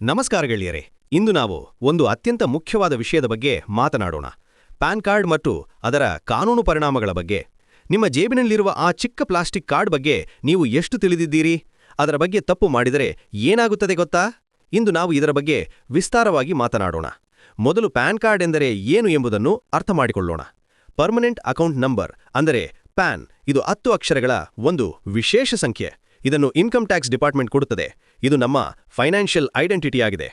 ನಮಸ್ಕಾರ ಗೆಳೆಯರೆ, ಇಂದು ನಾವು ಒಂದು ಅತ್ಯಂತ ಮುಖ್ಯವಾದ ವಿಷಯದ ಬಗ್ಗೆ ಮಾತನಾಡೋಣ. ಪ್ಯಾನ್ ಕಾರ್ಡ್ ಮತ್ತು ಅದರ ಕಾನೂನು ಪರಿಣಾಮಗಳ ಬಗ್ಗೆ. ನಿಮ್ಮ ಜೇಬಿನಲ್ಲಿರುವ ಆ ಚಿಕ್ಕ ಪ್ಲಾಸ್ಟಿಕ್ ಕಾರ್ಡ್ ಬಗ್ಗೆ ನೀವು ಎಷ್ಟು ತಿಳಿದಿದ್ದೀರಿ? ಅದರ ಬಗ್ಗೆ ತಪ್ಪು ಮಾಡಿದರೆ ಏನಾಗುತ್ತದೆ ಗೊತ್ತಾ? ಇಂದು ನಾವು ಇದರ ಬಗ್ಗೆ ವಿಸ್ತಾರವಾಗಿ ಮಾತನಾಡೋಣ. ಮೊದಲು ಪ್ಯಾನ್ ಕಾರ್ಡ್ ಎಂದರೆ ಏನು ಎಂಬುದನ್ನು ಅರ್ಥ ಮಾಡಿಕೊಳ್ಳೋಣ. ಪರ್ಮನೆಂಟ್ ಅಕೌಂಟ್ ನಂಬರ್ ಅಂದರೆ ಪ್ಯಾನ್, ಇದು ಹತ್ತು ಅಕ್ಷರಗಳ ಒಂದು ವಿಶೇಷ ಸಂಖ್ಯೆ. ಇದನ್ನು ಇನ್ಕಮ್ ಟ್ಯಾಕ್ಸ್ ಡಿಪಾರ್ಟ್ಮೆಂಟ್ ಕೊಡುತ್ತದೆ. ಇದು ನಮ್ಮ ಫೈನಾನ್ಷಿಯಲ್ ಐಡೆಂಟಿಟಿಯಾಗಿದೆ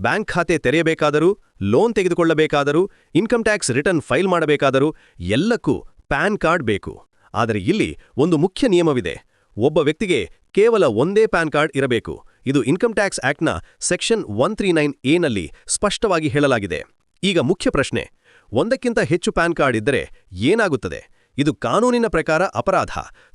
ಬ್ಯಾಂಕ್ ಖಾತೆ ತೆರೆಯಬೇಕಾದರೂ, ಲೋನ್ ತೆಗೆದುಕೊಳ್ಳಬೇಕಾದರೂ, ಇನ್ಕಮ್ ಟ್ಯಾಕ್ಸ್ ರಿಟರ್ನ್ ಫೈಲ್ ಮಾಡಬೇಕಾದರೂ ಎಲ್ಲಕ್ಕೂ ಪ್ಯಾನ್ ಕಾರ್ಡ್ ಬೇಕು. ಆದರೆ ಇಲ್ಲಿ ಒಂದು ಮುಖ್ಯ ನಿಯಮವಿದೆ. ಒಬ್ಬ ವ್ಯಕ್ತಿಗೆ ಕೇವಲ ಒಂದೇ ಪ್ಯಾನ್ ಕಾರ್ಡ್ ಇರಬೇಕು. ಇದು ಇನ್ಕಮ್ ಟ್ಯಾಕ್ಸ್ ಆಕ್ಟ್ನ ಸೆಕ್ಷನ್ ಒನ್ ತ್ರೀ ನೈನ್ ಎನಲ್ಲಿ ಸ್ಪಷ್ಟವಾಗಿ ಹೇಳಲಾಗಿದೆ. ಈಗ ಮುಖ್ಯ ಪ್ರಶ್ನೆ, ಒಂದಕ್ಕಿಂತ ಹೆಚ್ಚು ಪ್ಯಾನ್ ಕಾರ್ಡ್ ಇದ್ದರೆ ಏನಾಗುತ್ತದೆ? ಇದು ಕಾನೂನಿನ ಪ್ರಕಾರ ಅಪರಾಧ.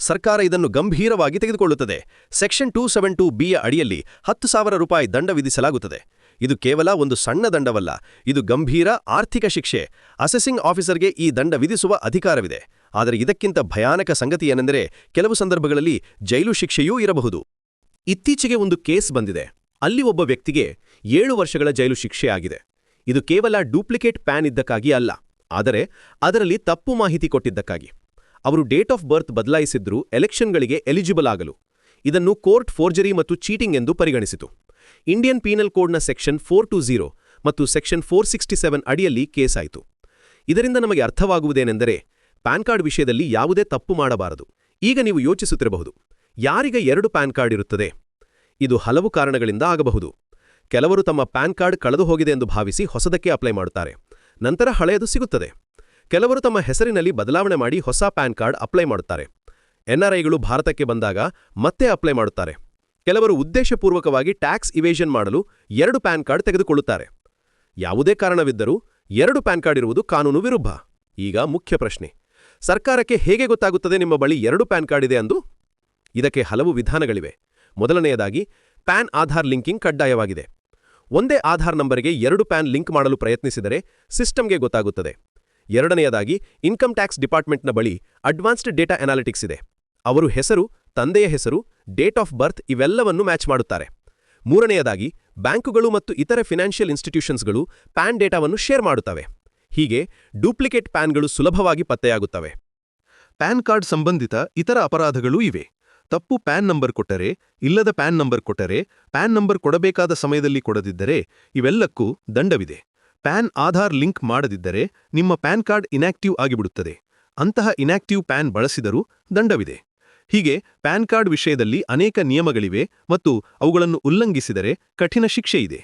ಸರ್ಕಾರ ಇದನ್ನು ಗಂಭೀರವಾಗಿ ತೆಗೆದುಕೊಳ್ಳುತ್ತದೆ. ಸೆಕ್ಷನ್ ಟೂ ಸೆವೆನ್ ಟೂ ಬಿಯ ಅಡಿಯಲ್ಲಿ ಹತ್ತು ಸಾವಿರ ರೂಪಾಯಿ ದಂಡ ವಿಧಿಸಲಾಗುತ್ತದೆ. ಇದು ಕೇವಲ ಒಂದು ಸಣ್ಣ ದಂಡವಲ್ಲ, ಇದು ಗಂಭೀರ ಆರ್ಥಿಕ ಶಿಕ್ಷೆ. ಅಸೆಸಿಂಗ್ ಆಫೀಸರ್ಗೆ ಈ ದಂಡ ವಿಧಿಸುವ ಅಧಿಕಾರವಿದೆ. ಆದರೆ ಇದಕ್ಕಿಂತ ಭಯಾನಕ ಸಂಗತಿ ಏನೆಂದರೆ ಕೆಲವು ಸಂದರ್ಭಗಳಲ್ಲಿ ಜೈಲು ಶಿಕ್ಷೆಯೂ ಇರಬಹುದು. ಇತ್ತೀಚೆಗೆ ಒಂದು ಕೇಸ್ ಬಂದಿದೆ. ಅಲ್ಲಿ ಒಬ್ಬ ವ್ಯಕ್ತಿಗೆ ಏಳು ವರ್ಷಗಳ ಜೈಲು ಶಿಕ್ಷೆಯಾಗಿದೆ. ಇದು ಕೇವಲ ಡೂಪ್ಲಿಕೇಟ್ ಪ್ಯಾನ್ ಇದ್ದಕ್ಕಾಗಿ ಅಲ್ಲ. ಆದರೆ ಅದರಲ್ಲಿ ತಪ್ಪು ಮಾಹಿತಿ ಕೊಟ್ಟಿದ್ದಕ್ಕಾಗಿ. ಅವರು ಡೇಟ್ ಆಫ್ ಬರ್ತ್ ಬದಲಾಯಿಸಿದ್ರೂ ಎಲೆಕ್ಷನ್ಗಳಿಗೆ ಎಲಿಜಿಬಲ್ ಆಗಲು. ಇದನ್ನು ಕೋರ್ಟ್ ಫೋರ್ಜರಿ ಮತ್ತು ಚೀಟಿಂಗ್ ಎಂದು ಪರಿಗಣಿಸಿತು. ಇಂಡಿಯನ್ ಪೀನಲ್ ಕೋಡ್ನ ಸೆಕ್ಷನ್ ಫೋರ್ ಟು ಝೀರೋ ಮತ್ತು ಸೆಕ್ಷನ್ ಫೋರ್ ಸಿಕ್ಸ್ಟಿ ಸೆವೆನ್ ಅಡಿಯಲ್ಲಿ ಕೇಸಾಯಿತು ಇದರಿಂದ ನಮಗೆ ಅರ್ಥವಾಗುವುದೇನೆಂದರೆ ಪ್ಯಾನ್ ಕಾರ್ಡ್ ವಿಷಯದಲ್ಲಿ ಯಾವುದೇ ತಪ್ಪು ಮಾಡಬಾರದು. ಈಗ ನೀವು ಯೋಚಿಸುತ್ತಿರಬಹುದು, ಯಾರಿಗೆ ಎರಡು ಪ್ಯಾನ್ ಕಾರ್ಡ್ ಇರುತ್ತದೆ? ಇದು ಹಲವು ಕಾರಣಗಳಿಂದ ಆಗಬಹುದು. ಕೆಲವರು ತಮ್ಮ ಪ್ಯಾನ್ ಕಾರ್ಡ್ ಕಳೆದು ಹೋಗಿದೆ ಎಂದು ಭಾವಿಸಿ ಹೊಸದಕ್ಕೆ ಅಪ್ಲೈ ಮಾಡುತ್ತಾರೆ. ನಂತರ ಹಳೆಯದು ಸಿಗುತ್ತದೆ. ಕೆಲವರು ತಮ್ಮ ಹೆಸರಿನಲ್ಲಿ ಬದಲಾವಣೆ ಮಾಡಿ ಹೊಸ ಪ್ಯಾನ್ ಕಾರ್ಡ್ ಅಪ್ಲೈ ಮಾಡುತ್ತಾರೆ. ಎನ್ಆರ್ಐಗಳು ಭಾರತಕ್ಕೆ ಬಂದಾಗ ಮತ್ತೆ ಅಪ್ಲೈ ಮಾಡುತ್ತಾರೆ. ಕೆಲವರು ಉದ್ದೇಶಪೂರ್ವಕವಾಗಿ ಟ್ಯಾಕ್ಸ್ ಇವೇಷನ್ ಮಾಡಲು ಎರಡು ಪ್ಯಾನ್ ಕಾರ್ಡ್ ತೆಗೆದುಕೊಳ್ಳುತ್ತಾರೆ. ಯಾವುದೇ ಕಾರಣವಿದ್ದರೂ ಎರಡು ಪ್ಯಾನ್ ಕಾರ್ಡ್ ಇರುವುದು ಕಾನೂನು ವಿರುದ್ಧ. ಈಗ ಮುಖ್ಯ ಪ್ರಶ್ನೆ. ಸರ್ಕಾರಕ್ಕೆ ಹೇಗೆ ಗೊತ್ತಾಗುತ್ತದೆ ನಿಮ್ಮ ಬಳಿ ಎರಡು ಪ್ಯಾನ್ ಕಾರ್ಡ್ ಇದೆ ಅಂದು? ಇದಕ್ಕೆ ಹಲವು ವಿಧಾನಗಳಿವೆ. ಮೊದಲನೆಯದಾಗಿ, ಪ್ಯಾನ್ ಆಧಾರ್ ಲಿಂಕಿಂಗ್ ಕಡ್ಡಾಯವಾಗಿದೆ. ಒಂದೇ ಆಧಾರ್ ನಂಬರ್ಗೆ ಎರಡು ಪ್ಯಾನ್ ಲಿಂಕ್ ಮಾಡಲು ಪ್ರಯತ್ನಿಸಿದರೆ ಸಿಸ್ಟಮ್ಗೆ ಗೊತ್ತಾಗುತ್ತದೆ. ಎರಡನೆಯದಾಗಿ, ಇನ್ಕಮ್ ಟ್ಯಾಕ್ಸ್ ಡಿಪಾರ್ಟ್ಮೆಂಟ್ನ ಬಳಿ ಅಡ್ವಾನ್ಸ್ಡ್ ಡೇಟಾ ಅನಾಲಿಟಿಕ್ಸ್ ಇದೆ. ಅವರು ಹೆಸರು, ತಂದೆಯ ಹೆಸರು, ಡೇಟ್ ಆಫ್ ಬರ್ತ್ ಇವೆಲ್ಲವನ್ನು ಮ್ಯಾಚ್ ಮಾಡುತ್ತಾರೆ. ಮೂರನೆಯದಾಗಿ, ಬ್ಯಾಂಕುಗಳು ಮತ್ತು ಇತರ ಫಿನಾನ್ಷಿಯಲ್ ಇನ್ಸ್ಟಿಟ್ಯೂಷನ್ಸ್ಗಳು ಪ್ಯಾನ್ ಡೇಟಾವನ್ನು ಶೇರ್ ಮಾಡುತ್ತವೆ. ಹೀಗೆ ಡೂಪ್ಲಿಕೇಟ್ ಪ್ಯಾನ್ಗಳು ಸುಲಭವಾಗಿ ಪತ್ತೆಯಾಗುತ್ತವೆ. ಪ್ಯಾನ್ ಕಾರ್ಡ್ ಸಂಬಂಧಿತ ಇತರ ಅಪರಾಧಗಳೂ ಇವೆ. ತಪ್ಪು ಪ್ಯಾನ್ ನಂಬರ್ ಕೊಟ್ಟರೆ, ಇಲ್ಲದ ಪ್ಯಾನ್ ನಂಬರ್ ಕೊಟ್ಟರೆ, ಪ್ಯಾನ್ ನಂಬರ್ ಕೊಡಬೇಕಾದ ಸಮಯದಲ್ಲಿ ಕೊಡದಿದ್ದರೆ ಇವೆಲ್ಲಕ್ಕೂ ದಂಡವಿದೆ. ಪ್ಯಾನ್ ಆಧಾರ್ ಲಿಂಕ್ ಮಾಡದಿದ್ದರೆ ನಿಮ್ಮ ಪ್ಯಾನ್ ಕಾರ್ಡ್ ಇನ್ಯಾಕ್ಟಿವ್ ಆಗಿಬಿಡುತ್ತದೆ. ಅಂತಹ ಇನ್ಯಾಕ್ಟಿವ್ ಪ್ಯಾನ್ ಬಳಸಿದರೂ ದಂಡವಿದೆ. ಹೀಗೆ ಪ್ಯಾನ್ ಕಾರ್ಡ್ ವಿಷಯದಲ್ಲಿ ಅನೇಕ ನಿಯಮಗಳಿವೆ ಮತ್ತು ಅವುಗಳನ್ನು ಉಲ್ಲಂಘಿಸಿದರೆ ಕಠಿಣ ಶಿಕ್ಷೆ ಇದೆ.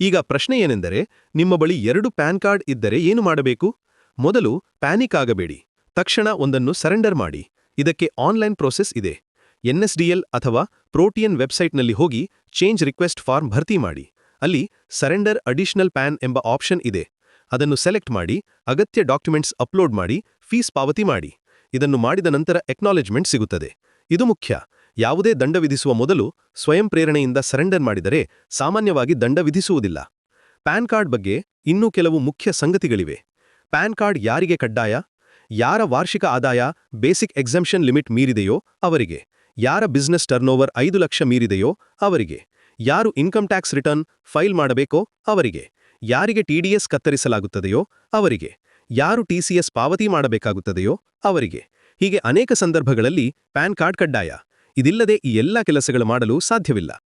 ಈಗ ಪ್ರಶ್ನೆ ಏನೆಂದರೆ, ನಿಮ್ಮ ಬಳಿ ಎರಡು ಪ್ಯಾನ್ ಕಾರ್ಡ್ ಇದ್ದರೆ ಏನು ಮಾಡಬೇಕು? ಮೊದಲು ಪ್ಯಾನಿಕ್ ಆಗಬೇಡಿ. ತಕ್ಷಣ ಒಂದನ್ನು ಸರೆಂಡರ್ ಮಾಡಿ. ಇದಕ್ಕೆ ಆನ್ಲೈನ್ ಪ್ರೋಸೆಸ್ ಇದೆ. ಎನ್ಎಸ್ಡಿಎಲ್ ಅಥವಾ ಪ್ರೋಟಿಯನ್ ವೆಬ್ಸೈಟ್ನಲ್ಲಿ ಹೋಗಿ ಚೇಂಜ್ ರಿಕ್ವೆಸ್ಟ್ ಫಾರ್ಮ್ ಭರ್ತಿ ಮಾಡಿ. ಅಲ್ಲಿ ಸರೆಂಡರ್ ಅಡಿಷನಲ್ ಪ್ಯಾನ್ ಎಂಬ ಆಪ್ಷನ್ ಇದೆ. ಅದನ್ನು ಸೆಲೆಕ್ಟ್ ಮಾಡಿ, ಅಗತ್ಯ ಡಾಕ್ಯುಮೆಂಟ್ಸ್ ಅಪ್ಲೋಡ್ ಮಾಡಿ, ಫೀಸ್ ಪಾವತಿ ಮಾಡಿ. ಇದನ್ನು ಮಾಡಿದ ನಂತರ ಎಕ್ನಾಲೆಜ್ಮೆಂಟ್ ಸಿಗುತ್ತದೆ. ಇದು ಮುಖ್ಯ. ಯಾವುದೇ ದಂಡ ವಿಧಿಸುವ ಮೊದಲು ಸ್ವಯಂ ಪ್ರೇರಣೆಯಿಂದ ಸರೆಂಡರ್ ಮಾಡಿದರೆ ಸಾಮಾನ್ಯವಾಗಿ ದಂಡ ವಿಧಿಸುವುದಿಲ್ಲ. ಪ್ಯಾನ್ ಕಾರ್ಡ್ ಬಗ್ಗೆ ಇನ್ನೂ ಕೆಲವು ಮುಖ್ಯ ಸಂಗತಿಗಳಿವೆ. ಪ್ಯಾನ್ ಕಾರ್ಡ್ ಯಾರಿಗೆ ಕಡ್ಡಾಯ? ಯಾರ ವಾರ್ಷಿಕ ಆದಾಯ, ಬೇಸಿಕ್ ಎಕ್ಸೆಂಪ್ಷನ್ ಲಿಮಿಟ್ ಮೀರಿದೆಯೋ ಅವರಿಗೆ. ಯಾರ ಬಿಸ್ನೆಸ್ ಟರ್ನೋವರ್ ಐದು ಲಕ್ಷ ಮೀರಿದೆಯೋ ಅವರಿಗೆ. ಯಾರು ಇನ್ಕಮ್ ಟ್ಯಾಕ್ಸ್ ರಿಟರ್ನ್ ಫೈಲ್ ಮಾಡಬೇಕೋ ಅವರಿಗೆ. ಯಾರಿಗೆ ಟಿಡಿಎಸ್ ಕತ್ತರಿಸಲಾಗುತ್ತದೆಯೋ ಅವರಿಗೆ. ಯಾರು ಟಿಸಿಎಸ್ ಪಾವತಿ ಮಾಡಬೇಕಾಗುತ್ತದೆಯೋ ಅವರಿಗೆ. ಹೀಗೆ ಅನೇಕ ಸಂದರ್ಭಗಳಲ್ಲಿ ಪ್ಯಾನ್ ಕಾರ್ಡ್ ಕಡ್ಡಾಯ. ಇದಿಲ್ಲದೆ ಈ ಎಲ್ಲ ಕೆಲಸಗಳು ಮಾಡಲು ಸಾಧ್ಯವಿಲ್ಲ.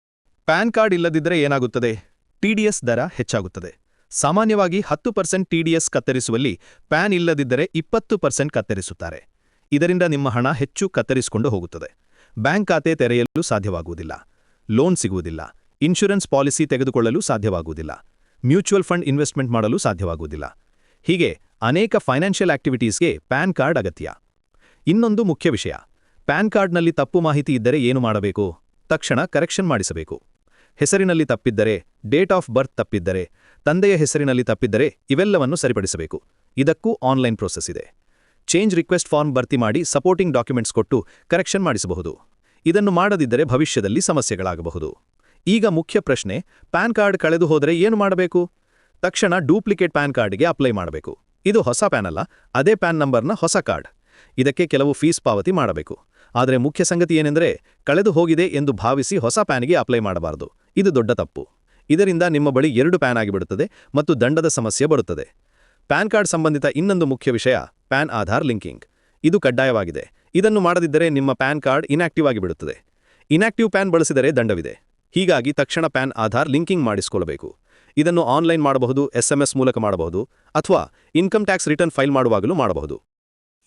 ಪ್ಯಾನ್ ಕಾರ್ಡ್ ಇಲ್ಲದಿದ್ದರೆ ಏನಾಗುತ್ತದೆ? ಟಿಡಿಎಸ್ ದರ ಹೆಚ್ಚಾಗುತ್ತದೆ. ಸಾಮಾನ್ಯವಾಗಿ ಹತ್ತು ಪರ್ಸೆಂಟ್ ಟಿಡಿಎಸ್ ಕತ್ತರಿಸುವಲ್ಲಿ ಪ್ಯಾನ್ ಇಲ್ಲದಿದ್ದರೆ ಇಪ್ಪತ್ತು ಪರ್ಸೆಂಟ್ ಕತ್ತರಿಸುತ್ತಾರೆ. ಇದರಿಂದ ನಿಮ್ಮ ಹಣ ಹೆಚ್ಚು ಕತ್ತರಿಸಿಕೊಂಡು ಹೋಗುತ್ತದೆ. ಬ್ಯಾಂಕ್ ಖಾತೆ ತೆರೆಯಲು ಸಾಧ್ಯವಾಗುವುದಿಲ್ಲ. ಲೋನ್ ಸಿಗುವುದಿಲ್ಲ. ಇನ್ಶೂರೆನ್ಸ್ ಪಾಲಿಸಿ ತೆಗೆದುಕೊಳ್ಳಲು ಸಾಧ್ಯವಾಗುವುದಿಲ್ಲ. ಮ್ಯೂಚುವಲ್ ಫಂಡ್ ಇನ್ವೆಸ್ಟ್ಮೆಂಟ್ ಮಾಡಲು ಸಾಧ್ಯವಾಗುವುದಿಲ್ಲ. ಹೀಗೆ ಅನೇಕ ಫೈನಾನ್ಷಿಯಲ್ ಆಕ್ಟಿವಿಟೀಸ್ಗೆ ಪ್ಯಾನ್ ಕಾರ್ಡ್ ಅಗತ್ಯ. ಇನ್ನೊಂದು ಮುಖ್ಯ ವಿಷಯ. ಪ್ಯಾನ್ ಕಾರ್ಡ್ನಲ್ಲಿ ತಪ್ಪು ಮಾಹಿತಿ ಇದ್ದರೆ ಏನು ಮಾಡಬೇಕು? ತಕ್ಷಣ ಕರೆಕ್ಷನ್ ಮಾಡಿಸಬೇಕು. ಹೆಸರಿನಲ್ಲಿ ತಪ್ಪಿದ್ದರೆ, ಡೇಟ್ ಆಫ್ ಬರ್ತ್ ತಪ್ಪಿದ್ದರೆ, ತಂದೆಯ ಹೆಸರಿನಲ್ಲಿ ತಪ್ಪಿದ್ದರೆ ಇವೆಲ್ಲವನ್ನು ಸರಿಪಡಿಸಬೇಕು. ಇದಕ್ಕೂ ಆನ್ಲೈನ್ ಪ್ರೋಸೆಸ್ ಇದೆ. ಚೇಂಜ್ ರಿಕ್ವೆಸ್ಟ್ ಫಾರ್ಮ್ ಭರ್ತಿ ಮಾಡಿ ಸಪೋರ್ಟಿಂಗ್ ಡಾಕ್ಯುಮೆಂಟ್ಸ್ ಕೊಟ್ಟು ಕರೆಕ್ಷನ್ ಮಾಡಿಸಬಹುದು. ಇದನ್ನು ಮಾಡದಿದ್ದರೆ ಭವಿಷ್ಯದಲ್ಲಿ ಸಮಸ್ಯೆಗಳಾಗಬಹುದು. ಈಗ ಮುಖ್ಯ ಪ್ರಶ್ನೆ, ಪ್ಯಾನ್ ಕಾರ್ಡ್ ಕಳೆದು ಹೋದರೆ ಏನು ಮಾಡಬೇಕು? ತಕ್ಷಣ ಡೂಪ್ಲಿಕೇಟ್ ಪ್ಯಾನ್ ಕಾರ್ಡ್ಗೆ ಅಪ್ಲೈ ಮಾಡಬೇಕು. ಇದು ಹೊಸ ಪ್ಯಾನ್ ಅಲ್ಲ, ಅದೇ ಪ್ಯಾನ್ ನಂಬರ್ನ ಹೊಸ ಕಾರ್ಡ್. ಇದಕ್ಕೆ ಕೆಲವು ಫೀಸ್ ಪಾವತಿ ಮಾಡಬೇಕು. ಆದರೆ ಮುಖ್ಯ ಸಂಗತಿ ಏನೆಂದರೆ, ಕಳೆದು ಹೋಗಿದೆ ಎಂದು ಭಾವಿಸಿ ಹೊಸ ಪ್ಯಾನ್ಗೆ ಅಪ್ಲೈ ಮಾಡಬಾರದು. ಇದು ದೊಡ್ಡ ತಪ್ಪು. ಇದರಿಂದ ನಿಮ್ಮ ಬಳಿ ಎರಡು ಪ್ಯಾನ್ ಆಗಿಬಿಡುತ್ತದೆ ಮತ್ತು ದಂಡದ ಸಮಸ್ಯೆ ಬರುತ್ತದೆ. ಪ್ಯಾನ್ ಕಾರ್ಡ್ ಸಂಬಂಧಿತ ಇನ್ನೊಂದು ಮುಖ್ಯ ವಿಷಯ ಪ್ಯಾನ್ ಆಧಾರ್ ಲಿಂಕಿಂಗ್. ಇದು ಕಡ್ಡಾಯವಾಗಿದೆ. ಇದನ್ನು ಮಾಡದಿದ್ದರೆ ನಿಮ್ಮ ಪ್ಯಾನ್ ಕಾರ್ಡ್ ಇನ್ಆಕ್ಟಿವ್ ಆಗಿಬಿಡುತ್ತದೆ. ಇನ್ಆಕ್ಟಿವ್ ಪ್ಯಾನ್ ಬಳಸಿದರೆ ದಂಡವಿದೆ. ಹೀಗಾಗಿ ತಕ್ಷಣ ಪ್ಯಾನ್ ಆಧಾರ್ ಲಿಂಕಿಂಗ್ ಮಾಡಿಸಿಕೊಳ್ಳಬೇಕು ಇದನ್ನು ಆನ್ಲೈನ್ ಮಾಡಬಹುದು, ಎಸ್ಎಂಎಸ್ ಮೂಲಕ ಮಾಡಬಹುದು, ಅಥವಾ ಇನ್ಕಮ್ ಟ್ಯಾಕ್ಸ್ ರಿಟರ್ನ್ ಫೈಲ್ ಮಾಡುವಾಗಲೂ ಮಾಡಬಹುದು.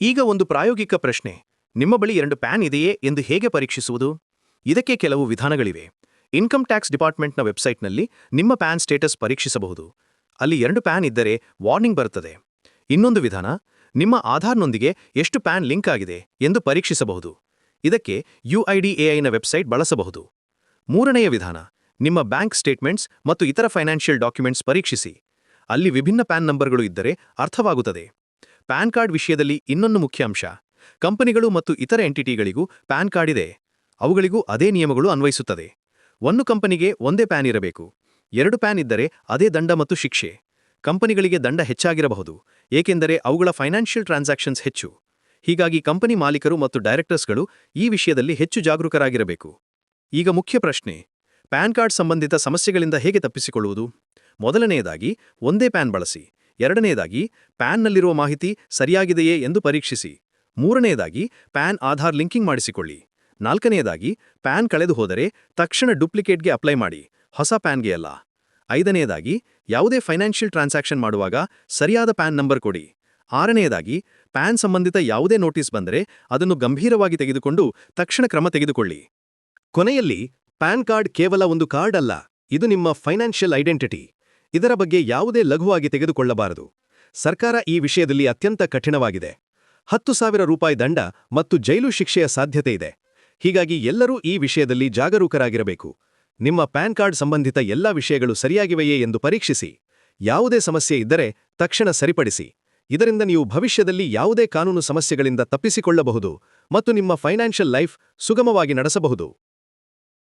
ಈಗ ಒಂದು ಪ್ರಾಯೋಗಿಕ ಪ್ರಶ್ನೆ. ನಿಮ್ಮ ಬಳಿ ಎರಡು ಪ್ಯಾನ್ ಇದೆಯೇ ಎಂದು ಹೇಗೆ ಪರೀಕ್ಷಿಸುವುದು? ಇದಕ್ಕೆ ಕೆಲವು ವಿಧಾನಗಳಿವೆ. ಇನ್ಕಮ್ ಟ್ಯಾಕ್ಸ್ ಡಿಪಾರ್ಟ್ಮೆಂಟ್ನ ವೆಬ್ಸೈಟ್ನಲ್ಲಿ ನಿಮ್ಮ ಪ್ಯಾನ್ ಸ್ಟೇಟಸ್ ಪರೀಕ್ಷಿಸಬಹುದು. ಅಲ್ಲಿ ಎರಡು ಪ್ಯಾನ್ ಇದ್ದರೆ ವಾರ್ನಿಂಗ್ ಬರುತ್ತದೆ. ಇನ್ನೊಂದು ವಿಧಾನ ನಿಮ್ಮ ಆಧಾರ್ನೊಂದಿಗೆ ಎಷ್ಟು ಪ್ಯಾನ್ ಲಿಂಕ್ ಆಗಿದೆ ಎಂದು ಪರೀಕ್ಷಿಸಬಹುದು. ಇದಕ್ಕೆ ಯುಐಡಿಎಐನ ವೆಬ್ಸೈಟ್ ಬಳಸಬಹುದು. ಮೂರನೆಯ ವಿಧಾನ, ನಿಮ್ಮ ಬ್ಯಾಂಕ್ ಸ್ಟೇಟ್ಮೆಂಟ್ಸ್ ಮತ್ತು ಇತರ ಫೈನಾನ್ಷಿಯಲ್ ಡಾಕ್ಯುಮೆಂಟ್ಸ್ ಪರೀಕ್ಷಿಸಿ. ಅಲ್ಲಿ ವಿಭಿನ್ನ ಪ್ಯಾನ್ ನಂಬರ್ಗಳು ಇದ್ದರೆ ಅರ್ಥವಾಗುತ್ತದೆ. ಪ್ಯಾನ್ ಕಾರ್ಡ್ ವಿಷಯದಲ್ಲಿ ಇನ್ನೊಂದು ಮುಖ್ಯ ಅಂಶ, ಕಂಪನಿಗಳು ಮತ್ತು ಇತರ ಎಂಟಿಟಿಗಳಿಗೂ ಪ್ಯಾನ್ ಕಾರ್ಡ್ ಇದೆ. ಅವುಗಳಿಗೂ ಅದೇ ನಿಯಮಗಳು ಅನ್ವಯಿಸುತ್ತದೆ. ಒಂದು ಕಂಪನಿಗೆ ಒಂದೇ ಪ್ಯಾನ್ ಇರಬೇಕು. ಎರಡು ಪ್ಯಾನ್ ಇದ್ದರೆ ಅದೇ ದಂಡ ಮತ್ತು ಶಿಕ್ಷೆ. ಕಂಪನಿಗಳಿಗೆ ದಂಡ ಹೆಚ್ಚಾಗಿರಬಹುದು. ಏಕೆಂದರೆ ಅವುಗಳ ಫೈನಾನ್ಷಿಯಲ್ ಟ್ರಾನ್ಸಾಕ್ಷನ್ಸ್ ಹೆಚ್ಚು. ಹೀಗಾಗಿ ಕಂಪನಿ ಮಾಲೀಕರು ಮತ್ತು ಡೈರೆಕ್ಟರ್ಸ್ಗಳು ಈ ವಿಷಯದಲ್ಲಿ ಹೆಚ್ಚು ಜಾಗರೂಕರಾಗಿರಬೇಕು. ಈಗ ಮುಖ್ಯ ಪ್ರಶ್ನೆ. ಪ್ಯಾನ್ ಕಾರ್ಡ್ ಸಂಬಂಧಿತ ಸಮಸ್ಯೆಗಳಿಂದ ಹೇಗೆ ತಪ್ಪಿಸಿಕೊಳ್ಳುವುದು? ಮೊದಲನೆಯದಾಗಿ, ಒಂದೇ ಪ್ಯಾನ್ ಬಳಸಿ. ಎರಡನೆಯದಾಗಿ, ಪ್ಯಾನ್ನಲ್ಲಿರುವ ಮಾಹಿತಿ ಸರಿಯಾಗಿದೆಯೇ ಎಂದು ಪರೀಕ್ಷಿಸಿ. ಮೂರನೆಯದಾಗಿ, ಪ್ಯಾನ್ ಆಧಾರ್ ಲಿಂಕಿಂಗ್ ಮಾಡಿಸಿಕೊಳ್ಳಿ. ನಾಲ್ಕನೆಯದಾಗಿ, ಪ್ಯಾನ್ ಕಳೆದು ಹೋದರೆ ತಕ್ಷಣ ಡುಪ್ಲಿಕೇಟ್ಗೆ ಅಪ್ಲೈ ಮಾಡಿ. ಹೊಸ ಪ್ಯಾನ್ಗೆ ಅಲ್ಲ. ಐದನೆಯದಾಗಿ ಯಾವುದೇ ಫೈನಾನ್ಷಿಯಲ್ ಟ್ರಾನ್ಸಾಕ್ಷನ್ ಮಾಡುವಾಗ ಸರಿಯಾದ ಪ್ಯಾನ್ ನಂಬರ್ ಕೊಡಿ. ಆರನೆಯದಾಗಿ, ಪ್ಯಾನ್ ಸಂಬಂಧಿತ ಯಾವುದೇ ನೋಟಿಸ್ ಬಂದರೆ ಅದನ್ನು ಗಂಭೀರವಾಗಿ ತೆಗೆದುಕೊಂಡು ತಕ್ಷಣ ಕ್ರಮ ತೆಗೆದುಕೊಳ್ಳಿ. ಕೊನೆಯಲ್ಲಿ, ಪ್ಯಾನ್ ಕಾರ್ಡ್ ಕೇವಲ ಒಂದು ಕಾರ್ಡ್ ಅಲ್ಲ, ಇದು ನಿಮ್ಮ ಫೈನಾನ್ಷಿಯಲ್ ಐಡೆಂಟಿಟಿ. ಇದರ ಬಗ್ಗೆ ಯಾವುದೇ ಲಘುವಾಗಿ ತೆಗೆದುಕೊಳ್ಳಬಾರದು. ಸರ್ಕಾರ ಈ ವಿಷಯದಲ್ಲಿ ಅತ್ಯಂತ ಕಠಿಣವಾಗಿದೆ. ಹತ್ತು ಸಾವಿರ ರೂಪಾಯಿ ದಂಡ ಮತ್ತು ಜೈಲು ಶಿಕ್ಷೆಯ ಸಾಧ್ಯತೆ ಇದೆ. ಹೀಗಾಗಿ ಎಲ್ಲರೂ ಈ ವಿಷಯದಲ್ಲಿ ಜಾಗರೂಕರಾಗಿರಬೇಕು. ನಿಮ್ಮ ಪ್ಯಾನ್ ಕಾರ್ಡ್ ಸಂಬಂಧಿತ ಎಲ್ಲಾ ವಿಷಯಗಳು ಸರಿಯಾಗಿವೆಯೇ ಎಂದು ಪರೀಕ್ಷಿಸಿ. ಯಾವುದೇ ಸಮಸ್ಯೆ ಇದ್ದರೆ ತಕ್ಷಣ ಸರಿಪಡಿಸಿ. ಇದರಿಂದ ನೀವು ಭವಿಷ್ಯದಲ್ಲಿ ಯಾವುದೇ ಕಾನೂನು ಸಮಸ್ಯೆಗಳಿಂದ ತಪ್ಪಿಸಿಕೊಳ್ಳಬಹುದು ಮತ್ತು ನಿಮ್ಮ ಫೈನಾನ್ಷಿಯಲ್ ಲೈಫ್ ಸುಗಮವಾಗಿ ನಡೆಸಬಹುದು.